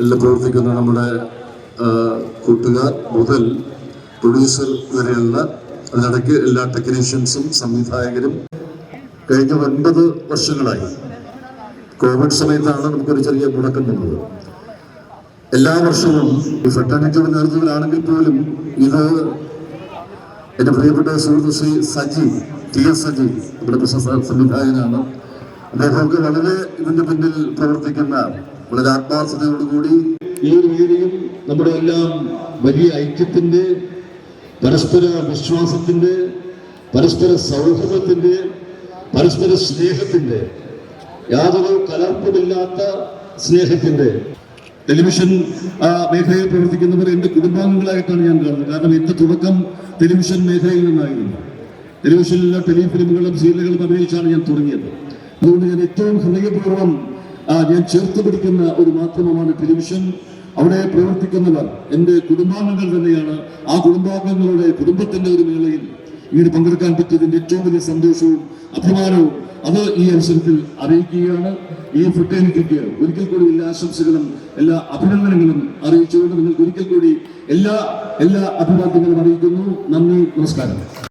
പ്രവർത്തിക്കുന്ന നമ്മുടെ കൂട്ടുകാർ മുതൽ പ്രൊഡ്യൂസർ വരെയുള്ള അതിനിടയ്ക്ക് എല്ലാ ടെക്നീഷ്യൻസും സംവിധായകരും കഴിഞ്ഞ ഒൻപത് വർഷങ്ങളായി. കോവിഡ് സമയത്താണ് നമുക്കൊരു ചെറിയ മുടക്കം വന്നത്. എല്ലാ വർഷവും ഈ ഫെട്ടർണിറ്റിയുടെ നേതൃത്വത്തിലാണെങ്കിൽ പോലും ഇത് എന്റെ പ്രിയപ്പെട്ട സുഹൃത്ത് ശ്രീ സജി ടി എസ് സജി നമ്മുടെ പ്രശസ്ത സംവിധായകനാണ്. അദ്ദേഹമൊക്കെ വളരെ ഇതിന്റെ പിന്നിൽ പ്രവർത്തിക്കുന്ന വളരെ ആത്മാർത്ഥതയോടുകൂടി ഈ ഒരു വേദിയും നമ്മുടെ എല്ലാം വലിയ ഐക്യത്തിന്റെ പരസ്പര വിശ്വാസത്തിന്റെ പരസ്പര സൗഹൃദത്തിന്റെ പരസ്പര സ്നേഹത്തിന്റെ യാതൊരു കലർപ്പമില്ലാത്ത സ്നേഹത്തിന്റെ ടെലിവിഷൻ മേഖലയിൽ പ്രവർത്തിക്കുന്നവർ എന്റെ കുടുംബാംഗങ്ങളായിട്ടാണ് ഞാൻ കാണുന്നത്. കാരണം എന്റെ തുടക്കം ടെലിവിഷൻ മേഖലയിൽ നിന്നായിരുന്നു. ടെലിവിഷനിലെ ടെലിഫിലിമുകളും സീരിയലുകളും അഭിനയിച്ചാണ് ഞാൻ തുടങ്ങിയത്. അതുകൊണ്ട് ഞാൻ ഏറ്റവും ഹൃദയപൂർവം ഞാൻ ചേർത്ത് പിടിക്കുന്ന ഒരു മാധ്യമമാണ് ടെലിവിഷൻ. അവിടെ പ്രവർത്തിക്കുന്നവർ എന്റെ കുടുംബാംഗങ്ങൾ തന്നെയാണ്. ആ കുടുംബാംഗങ്ങളുടെ കുടുംബത്തിന്റെ ഒരു മേളയിൽ ഇങ്ങനെ പങ്കെടുക്കാൻ പറ്റിയതിന്റെ ഏറ്റവും വലിയ സന്തോഷവും അഭിമാനവും അത് ഈ അവസരത്തിൽ അറിയിക്കുകയാണ്. ഈ ഫുട്ടേനിറ്റിക്ക് ഒരിക്കൽ കൂടി എല്ലാ ആശംസകളും എല്ലാ അഭിനന്ദനങ്ങളും അറിയിച്ചുകൊണ്ട് നിങ്ങൾക്ക് ഒരിക്കൽ കൂടി എല്ലാ എല്ലാ അഭിവാദ്യങ്ങളും അറിയിക്കുന്നു. നന്ദി നമസ്കാരം.